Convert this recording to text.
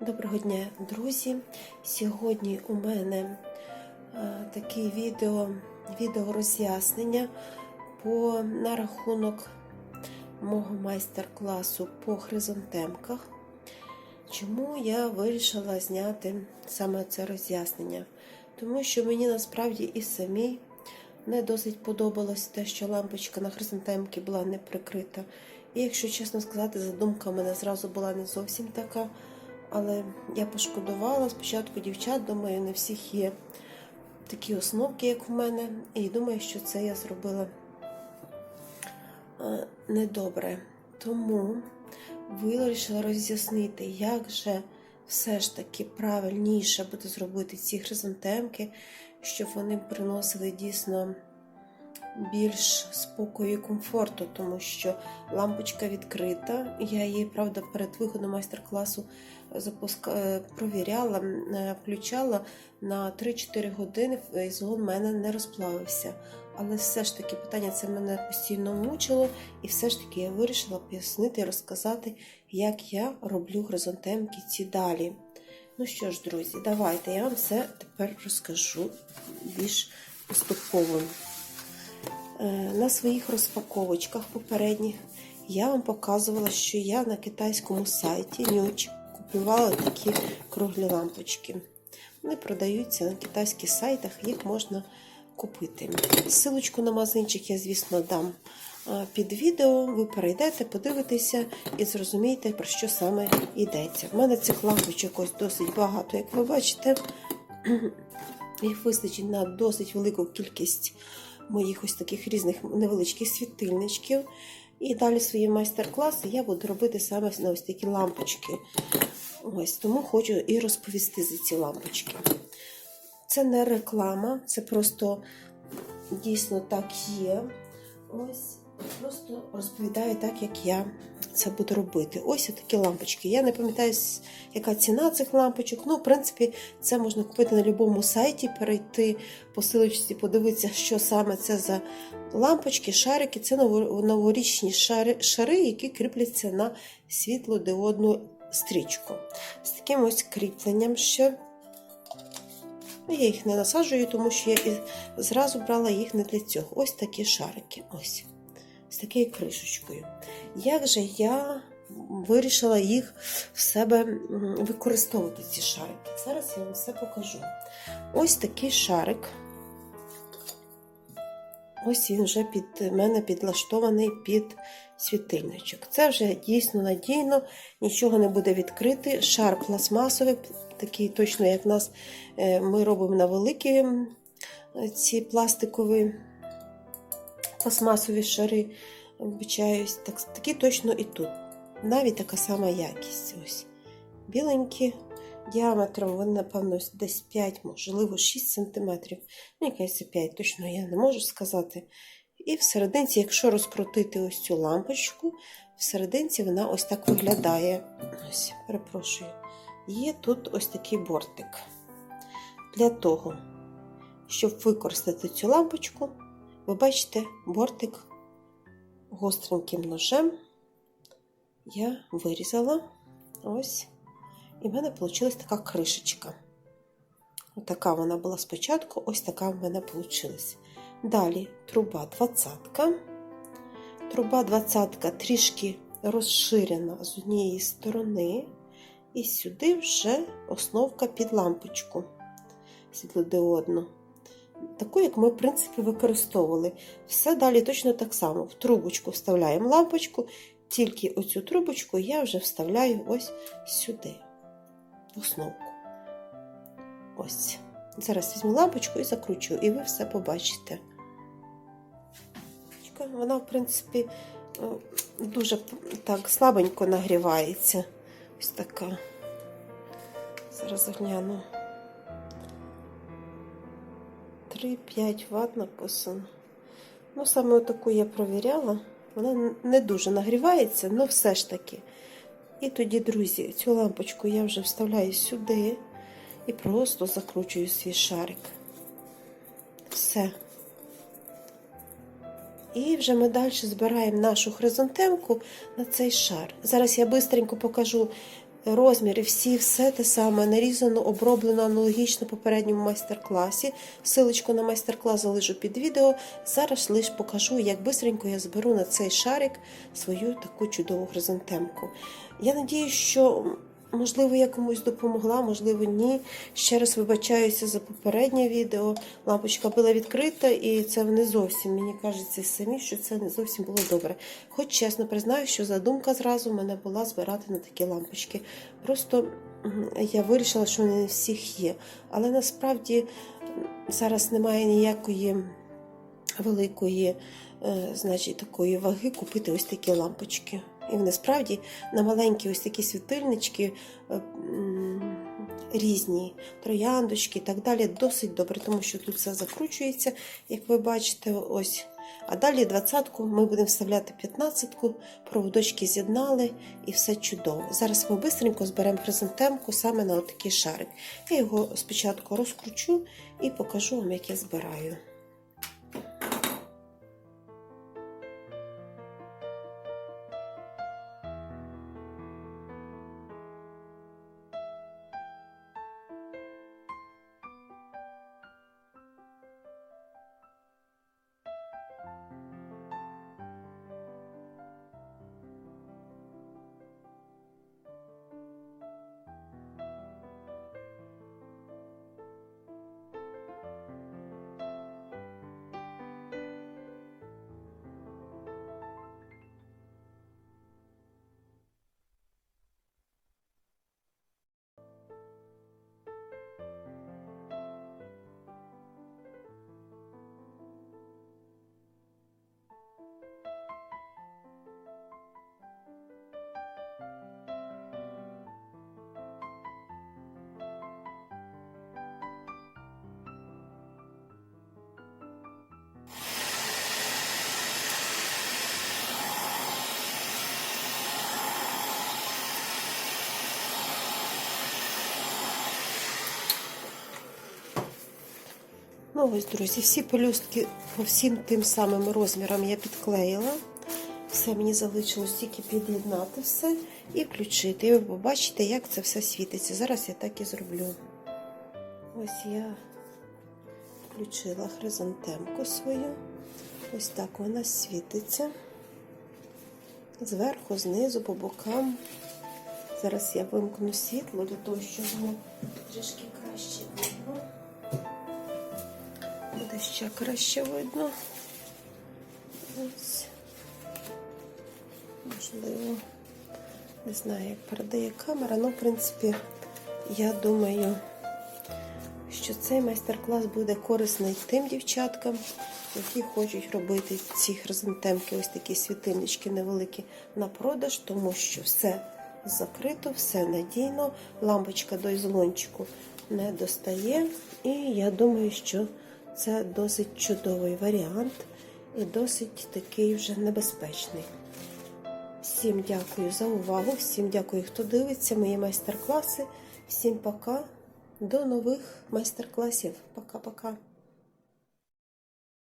Доброго дня, друзі! Сьогодні у мене е, таке відео, відео роз'яснення по на рахунок мого майстер-класу по хризантемках. Чому я вирішила зняти саме це роз'яснення? Тому що мені насправді і самій не досить подобалось те, що лампочка на хризантемки була не прикрита. І якщо чесно сказати, задумка в мене зразу була не зовсім така. Але я пошкодувала спочатку дівчат, думаю, не всіх є такі основки, як в мене. І думаю, що це я зробила е, недобре. Тому вирішила роз'яснити, як же все ж таки правильніше буде зробити ці хризантемки, щоб вони приносили дійсно більш спокою і комфорту, тому що лампочка відкрита. Я її, правда, перед виходом майстер-класу запуска... е, провіряла, е, включала на 3-4 години, і згон в мене не розплавився. Але все ж таки питання це мене постійно мучило, і все ж таки я вирішила пояснити і розказати, як я роблю хризантемки ці далі. Ну що ж, друзі, давайте я вам все тепер розкажу більш поступово. Е, На своїх розпаковочках попередніх я вам показувала, що я на китайському сайті Нюч купувала такі круглі лампочки. Вони продаються на китайських сайтах, їх можна купити. Силочку на магазинчик я, звісно, дам під відео. Ви перейдете, подивитеся і зрозумієте, про що саме йдеться. У мене цих лампочок ось досить багато, як ви бачите. Їх вистачить на досить велику кількість моїх ось таких різних невеличких світильничків. І далі свої майстер-класи я буду робити саме на ось такі лампочки. Ось Тому хочу і розповісти за ці лампочки. Це не реклама, це просто дійсно так є. Ось просто розповідаю так, як я це буду робити. Ось такі лампочки. Я не пам'ятаю, яка ціна цих лампочок. Ну, в принципі, це можна купити на будь-якому сайті, перейти по силочці, подивитися, що саме це за лампочки, шарики. Це новорічні шари, шари, які кріпляться на світлодіодну стрічку. З таким ось кріпленням ще. Я їх не насаджую, тому що я зразу брала їх не для цього. Ось такі шарики. Ось. З такою кришечкою. Як же я вирішила їх в себе використовувати, ці шарики? Зараз я вам все покажу. Ось такий шарик. Ось він вже під мене підлаштований під світильничок. Це вже дійсно надійно, нічого не буде відкрити. Шар пластмасовий, такий точно, як нас ми робимо на великі ці пластикові пластмасові шари, вбачаюсь, так, такі точно і тут. Навіть така сама якість. Ось. Біленькі діаметром, вони, напевно, десь 5, можливо, 6 см. Ну, якась 5, точно я не можу сказати. І всерединці, якщо розкрутити ось цю лампочку, всерединці вона ось так виглядає. Ось, перепрошую. Є тут ось такий бортик. Для того, щоб використати цю лампочку, ви бачите, бортик гостреньким ножем я вирізала ось, і в мене вийшла така кришечка. Отака вона була спочатку, ось така в мене вийшла. Далі труба 20. Труба 20 трішки розширена з однієї сторони, і сюди вже основка під лампочку світлодіодну. Таку, як ми, в принципі, використовували. Все далі точно так само. В трубочку вставляємо лампочку, тільки оцю трубочку я вже вставляю ось сюди, в основку. Ось. Зараз візьму лампочку і закручу, і ви все побачите. Вона, в принципі, дуже так слабенько нагрівається. Ось така. Зараз гляну. 3-5 Вт написано. Ну, саме таку я провіряла. Вона не дуже нагрівається, але все ж таки. І тоді, друзі, цю лампочку я вже вставляю сюди і просто закручую свій шарик. Все. І вже ми далі збираємо нашу хризантемку на цей шар. Зараз я швидко покажу розміри, всі, все те саме, нарізано, оброблено аналогічно попередньому майстер-класі. Силочку на майстер-клас залишу під відео. Зараз лише покажу, як бистренько я зберу на цей шарик свою таку чудову хризантемку. Я надію, що можливо я комусь допомогла, можливо, ні. Ще раз вибачаюся за попереднє відео. Лампочка була відкрита, і це не зовсім, мені кажеться, самі, що це не зовсім було добре. Хоч чесно признаю, що задумка зразу в мене була збирати на такі лампочки. Просто я вирішила, що вони не всіх є. Але насправді зараз немає ніякої великої, е, значить, такої ваги купити ось такі лампочки. І вони справді на маленькі ось такі світильнички е, різні, трояндочки і так далі, досить добре, тому що тут все закручується, як ви бачите, ось. А далі двадцятку ми будемо вставляти п'ятнадцятку, проводочки з'єднали і все чудово. Зараз ми швидко зберемо хризантемку саме на отакий шарик. Я його спочатку розкручу і покажу вам, як я збираю. Ну ось, друзі, всі пелюстки по всім тим самим розмірам я підклеїла. Все, мені залишилось тільки під'єднати все і включити. І ви побачите, як це все світиться. Зараз я так і зроблю. Ось я включила хризантемку свою. Ось так вона світиться. Зверху, знизу, по бокам. Зараз я вимкну світло для того, щоб воно трішки краще видно. Ще краще видно. Ось. Можливо, не знаю, як передає камера, але, в принципі, я думаю, що цей майстер-клас буде корисний тим дівчаткам, які хочуть робити ці хризантемки, ось такі світильнички невеликі на продаж, тому що все закрито, все надійно, лампочка до ізолончику не достає. І я думаю, що це досить чудовий варіант і досить такий вже небезпечний. Всім дякую за увагу, всім дякую, хто дивиться мої майстер-класи. Всім пока, до нових майстер-класів. Пока-пока.